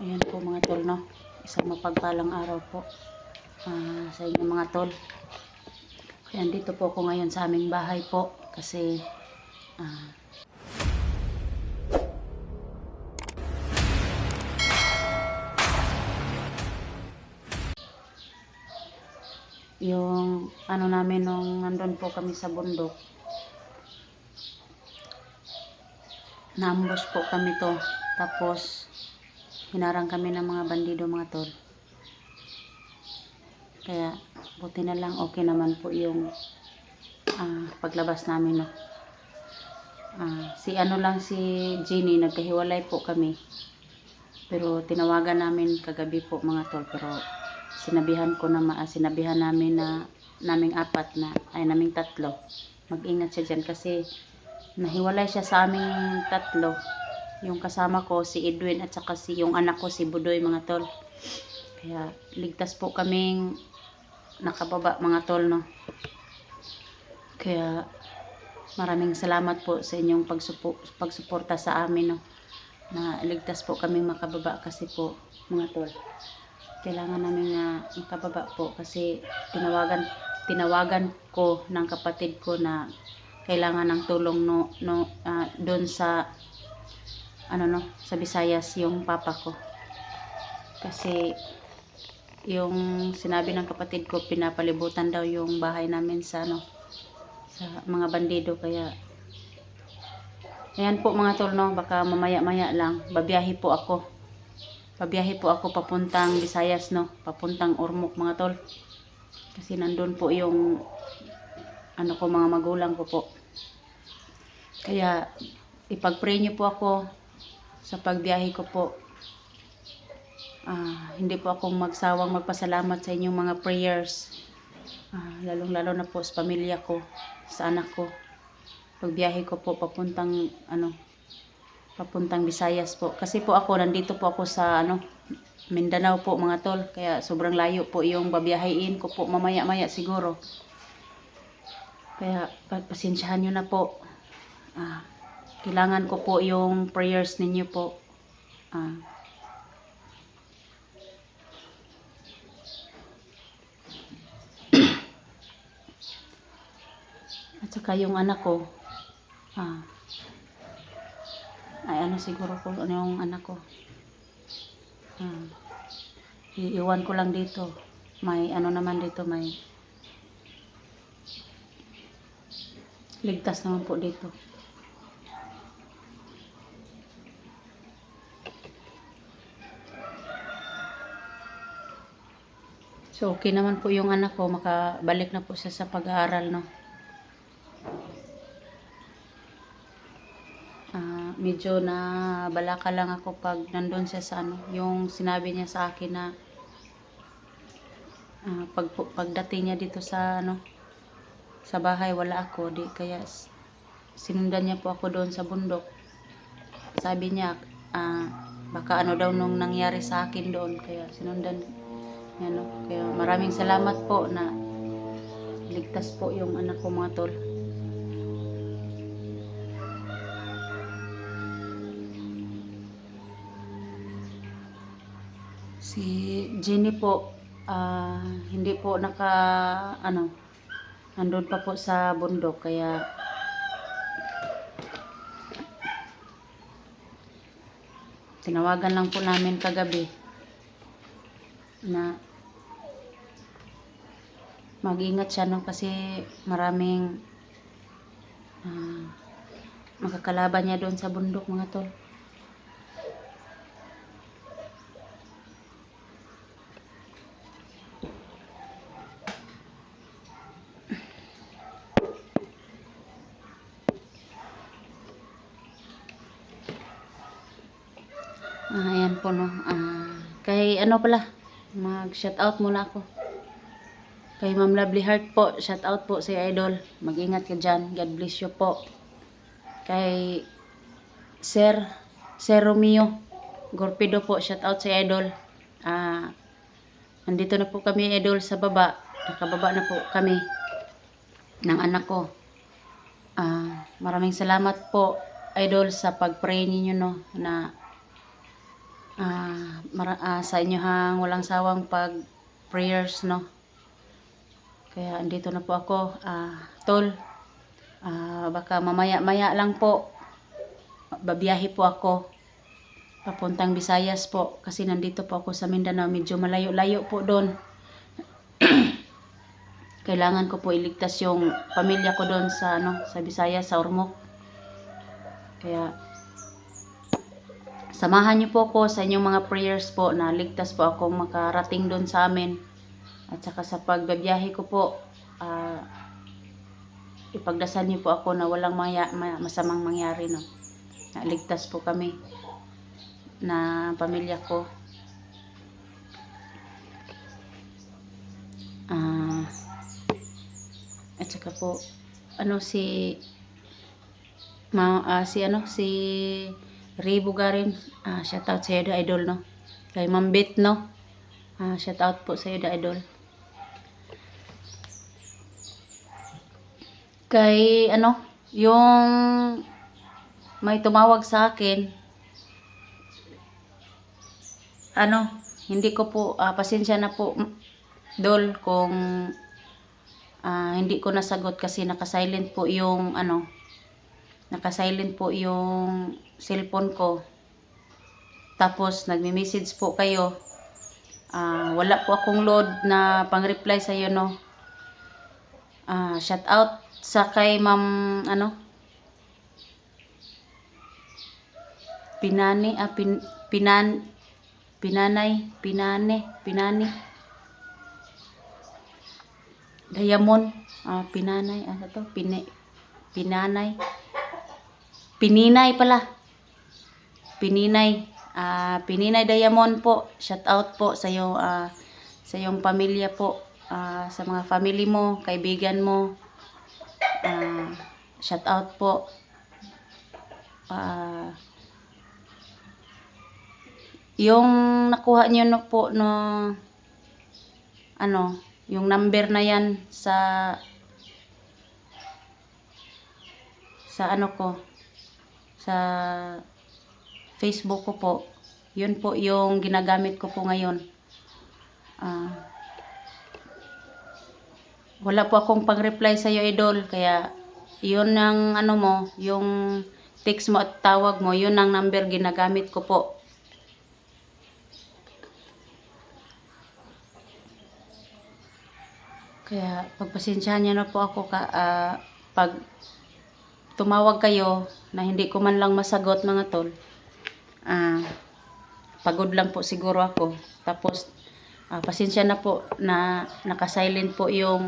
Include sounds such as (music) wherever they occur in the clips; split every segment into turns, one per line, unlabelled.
Ayan po mga tol, no? Isang mapagpalang araw po ah, sa inyo mga tol. Ayan, dito po ako ngayon sa aming bahay po kasi ah, yung ano namin nung nandun po kami sa bundok naambos po kami to tapos hinarang kami ng mga bandido mga tol. Kaya buti na lang okay naman po yung ah, paglabas namin no? Ah, si ano lang si Jenny nagkahiwalay po kami. Pero tinawagan namin kagabi po mga tol. Pero sinabihan ko na ah, sinabihan namin na naming apat na ay naming tatlo. Mag-ingat siya dyan kasi nahiwalay siya sa aming tatlo yung kasama ko si Edwin at saka si yung anak ko si Budoy mga tol. Kaya ligtas po kaming nakababa mga tol no? Kaya maraming salamat po sa inyong pagsupo, pagsuporta sa amin no? Na ligtas po kaming makababa kasi po mga tol. Kailangan namin na makababa po kasi tinawagan tinawagan ko ng kapatid ko na kailangan ng tulong no no ah, doon sa ano no sa Visayas yung papa ko. Kasi yung sinabi ng kapatid ko pinapalibutan daw yung bahay namin sa ano sa mga bandido. Kaya ayan po mga tol no baka mamaya maya lang babiyahe po ako. Babiyahe po ako papuntang Visayas no papuntang Ormoc mga tol. Kasi nandun po yung ano ko mga magulang ko po. Kaya ipag-pray niyo po ako sa pagbiyahe ko po Ah, hindi po ako magsawang magpasalamat sa inyong mga prayers. Ah, lalong lalo na po sa pamilya ko sa anak ko. Pagbiyahe ko po papuntang ano papuntang Visayas po. Kasi po ako nandito po ako sa ano Mindanao po mga tol. Kaya sobrang layo po yung babiyahiin ko po. Mamaya maya siguro. Kaya pagpasensyahan nyo na po. Ah, kailangan ko po yung prayers ninyo po Ah, At saka yung anak ko, ah, ay ano siguro ko, ano yung anak ko. Ah, iiwan ko lang dito. May ano naman dito, may ligtas naman po dito. So, okay naman po yung anak ko, makabalik na po siya sa pag-aaral, no? Ah, medyo na balaka lang ako pag nandun siya sa ano, yung sinabi niya sa akin na ah, pag pagdating niya dito sa ano sa bahay wala ako di kaya sinundan niya po ako doon sa bundok. Sabi niya ah, baka ano daw nung nangyari sa akin doon kaya sinundan niya no. Kaya maraming salamat po na ligtas po yung anak ko mga tol. Si Jenny po, ah, hindi po naka, ano, nandun pa po sa bundok, kaya tinawagan lang po namin kagabi na mag-ingat siya no kasi maraming ah, makakalaban niya doon sa bundok mga tol. Ah, ayan po no. Ah, kay ano pala, mag-shout out muna ako. Kay Ma'am Lovely Heart po, shout out po si Idol. Mag-ingat ka dyan. God bless you po. Kay Sir, Sir Romeo Gorpido po, shout out si Idol. Ah, nandito na po kami Idol sa baba. Nakababa na po kami ng anak ko. Ah, maraming salamat po Idol sa pag-pray ninyo no na ah, mara- ah, sa inyo hang walang sawang pag prayers no. Kaya andito na po ako, ah, tol. Ah, baka mamaya-maya lang po. Babiyahe po ako. Papuntang Visayas po kasi nandito po ako sa Mindanao. Medyo malayo-layo po doon. (clears throat) Kailangan ko po iligtas yung pamilya ko doon sa ano sa Visayas sa Ormoc. Kaya samahan niyo po ko sa inyong mga prayers po na ligtas po ako makarating doon sa amin at saka sa pagbabiyahe ko po ah, ipagdasal niyo po ako na walang maya, ma- masamang mangyari no? Na ligtas po kami na pamilya ko. Ah at saka po ano si ma ah, si ano si Ray Bugarin ah shout out sa iyo idol no? Kay Ma'am Bet no? Ah shout out po sa iyo idol kay ano yung may tumawag sa akin ano hindi ko po ah, pasensya na po dol kung ah, hindi ko nasagot kasi naka-silent po yung ano naka-silent po yung cellphone ko. Tapos nagme-message po kayo. Ah, wala po akong load na pang-reply sa iyo no? Ah, shout out sa kay ma'am ano? Pinani ah pin, pinan pinanay pinane pinani. Diamond ah pinanay ano to? Pine pinanay. Pininay pala. Pininay ah pininay Diamond po. Shout out po sa iyo ah, sa iyong pamilya po ah, sa mga family mo kaibigan mo ah, shout out po. Ah yung nakuha niyo no po no ano yung number na yan sa sa ano ko sa Facebook ko po. Yun po yung ginagamit ko po ngayon. Ah wala po akong pang-reply sa iyo idol kaya yun ang ano mo yung text mo at tawag mo yun ang number ginagamit ko po Kaya pagpasensyahan niyo na po ako ka, ah, pag tumawag kayo na hindi ko man lang masagot mga tol. Ah, pagod lang po siguro ako. Tapos ah, pasensya na po na naka-silent po yung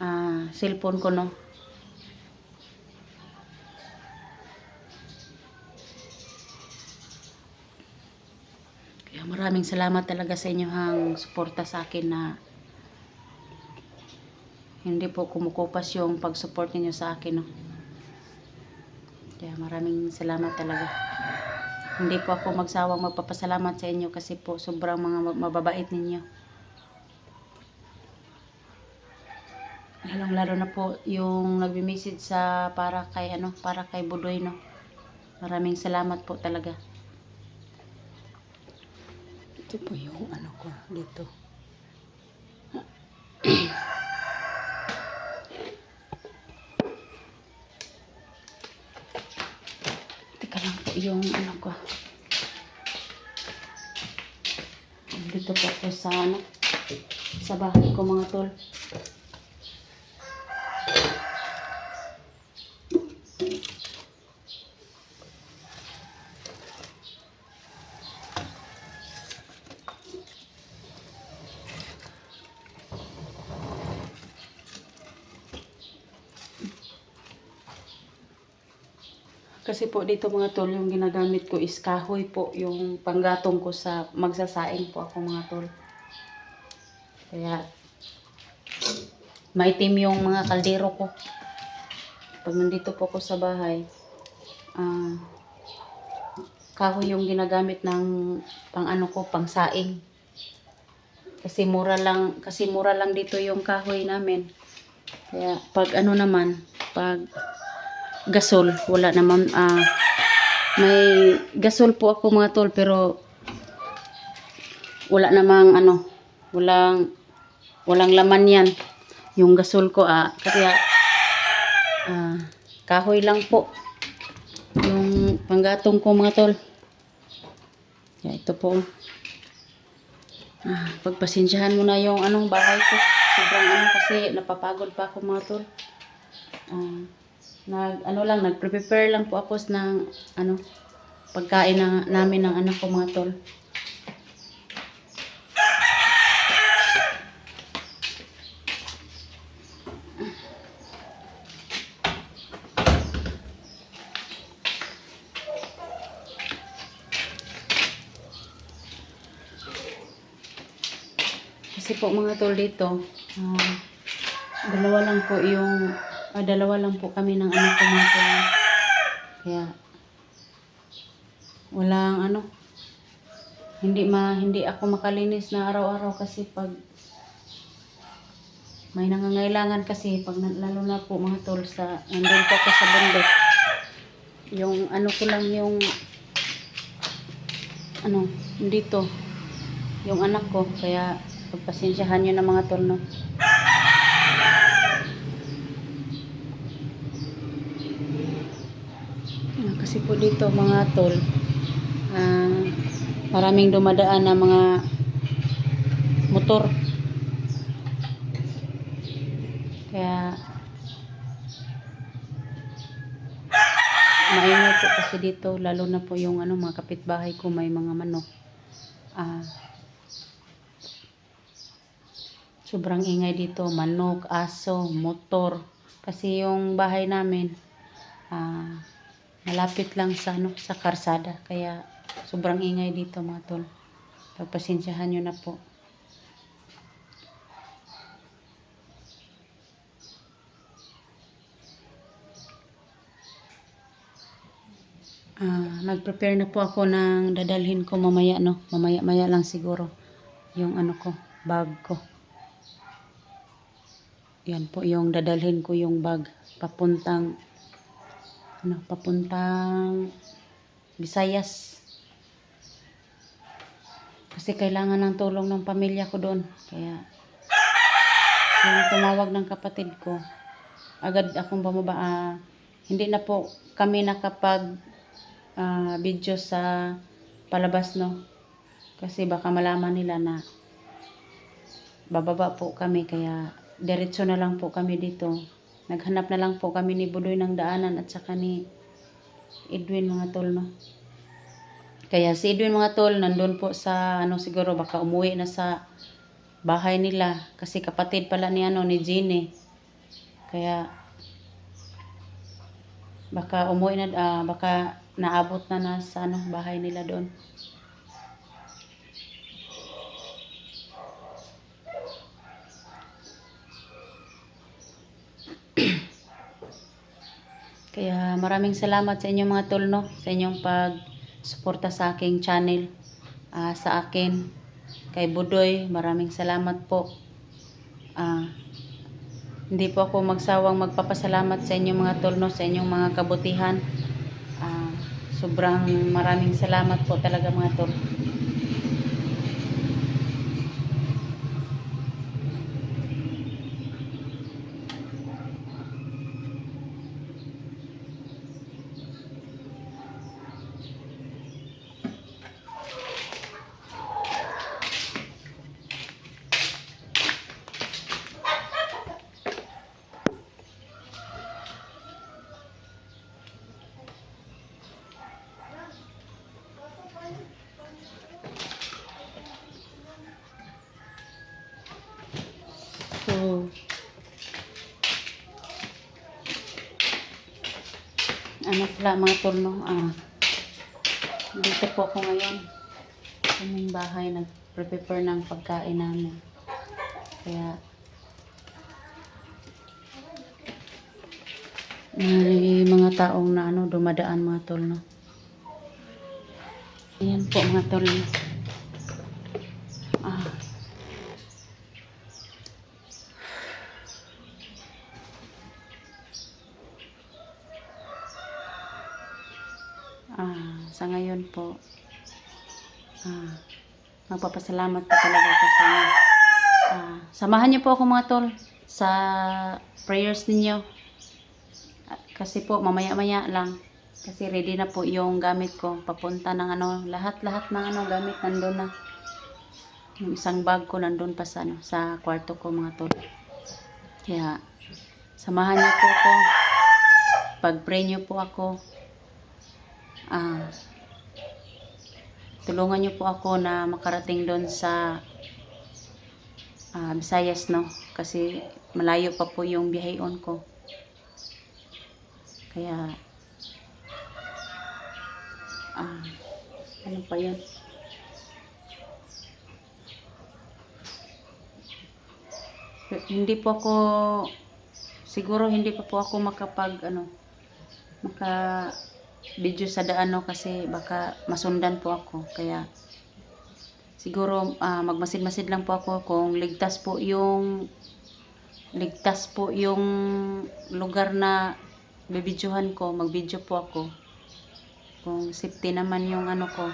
ah, cellphone ko no. Kaya maraming salamat talaga sa inyong suporta sa akin na hindi po kumukupas yung pag-support ninyo sa akin, no. Kaya maraming salamat talaga. Hindi po ako magsawang magpapasalamat sa inyo kasi po sobrang mga ma- mababait ninyo. Lalong lalo na po yung nagbi-message sa para kay ano, para kay Budoy, no. Maraming salamat po talaga. Ito po yung ano ko dito. (clears throat) Teka lang yung ano ko. Dito po ako sa ano, sa bahay ko mga tol. Kasi po dito mga tol, yung ginagamit ko is kahoy po, yung panggatong ko sa magsasaing po ako mga tol. Kaya, maitim yung mga kaldero ko. Pag nandito po ako sa bahay, ah, kahoy yung ginagamit ng pang ano ko, pang saing. Kasi mura lang, kasi mura lang dito yung kahoy namin. Kaya pag ano naman, pag gasol, wala naman ah may gasol po ako mga tol pero wala namang ano, walang walang laman yan. Yung gasol ko ah, kaya ah, kahoy lang po. Yung panggatong ko mga tol. Kaya ito po. Ah, pagpasensyahan mo na yung anong bahay ko. Sobrang ano kasi napapagod pa ako mga tol. Ah, nag ano lang nagprepare lang po ako ng ano pagkain ng namin ng anak ko mga tol. Kasi po mga tol dito, ah, dalawa lang po yung, ah, dalawa lang po kami ng anak ko mga tol. Kaya, walang ano, hindi ma, hindi ako makalinis na araw-araw kasi pag may nangangailangan kasi pag lalo na po mga tol sa nandun po ako sa bundok. Yung ano ko lang yung ano dito yung anak ko. Kaya pagpasensyahan nyo na mga tol no Ah, kasi po dito mga tol. Ah, maraming dumadaan na mga motor. Kaya maingay po kasi dito lalo na po yung ano mga kapitbahay ko may mga manok. Ah sobrang ingay dito manok aso motor. Kasi yung bahay namin ah malapit lang sa ano sa karsada kaya sobrang ingay dito mga tol pagpasensyahan nyo na po Ah, nag-prepare na po ako ng dadalhin ko mamaya no. Mamaya-maya lang siguro yung ano ko, bag ko. Yan po yung dadalhin ko yung bag papuntang ano, papuntang Visayas. Kasi kailangan ng tulong ng pamilya ko doon. Kaya yung tumawag ng kapatid ko, agad akong bumaba. ah, hindi na po kami nakapag ah, video sa palabas no kasi baka malaman nila na bababa po kami kaya diretso na lang po kami dito naghanap na lang po kami ni Budoy ng daanan at saka ni Edwin mga tol no? Kaya si Edwin mga tol nandun po sa ano siguro baka umuwi na sa bahay nila. Kasi kapatid pala ni ano ni Jeannie kaya baka umuwi na ah, baka naabot na na sa ano bahay nila doon kaya maraming salamat sa inyong mga tol no sa inyong pag suporta sa aking channel ah, sa akin kay Budoy maraming salamat po ah hindi po ako magsawang magpapasalamat sa inyong mga tolno, sa inyong mga kabutihan. Ah, sobrang maraming salamat po talaga mga tol. So, ano pala mga tol, no? Ah, dito po ako ngayon. Sa aming bahay, nag-prepare ng pagkain namin. Kaya, may mga taong na ano, dumadaan mga tol, no? Ayan po mga tol. no? Ah, Ah, sa ngayon po, ah, magpapasalamat po talaga ako sa inyo. Ah, samahan niyo po ako mga tol sa prayers ninyo. Ah, Kasi po mamaya-maya lang kasi ready na po yung gamit ko papunta ng ano lahat-lahat ng ano gamit nandun na. Yung isang bag ko nandun pa sa ano sa kwarto ko mga tol. Kaya samahan niyo po ako. Pag-pray niyo po ako. Ah, tulungan niyo po ako na makarating doon sa ah, Visayas no? Kasi malayo pa po yung biyaheon ko. Kaya ah, ano pa yun? Hindi po ako siguro hindi pa po ako makapag ano maka video sa daan no kasi baka masundan po ako. Kaya siguro ah, magmasid-masid lang po ako kung ligtas po yung ligtas po yung lugar na bibidyohan ko. Magbidyo po ako kung safety naman yung ano ko.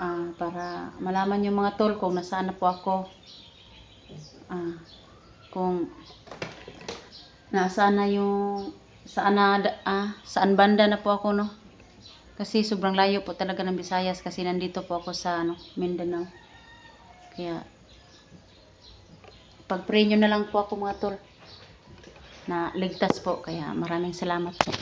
Ah, para malaman yung mga tol kung nasaan na po ako. Ah, kung nasaan na yung saan na ah, saan banda na po ako no kasi sobrang layo po talaga ng Visayas kasi nandito po ako sa ano, Mindanao. Kaya pag-pray nyo na lang po ako mga tol na ligtas po. Kaya maraming salamat po.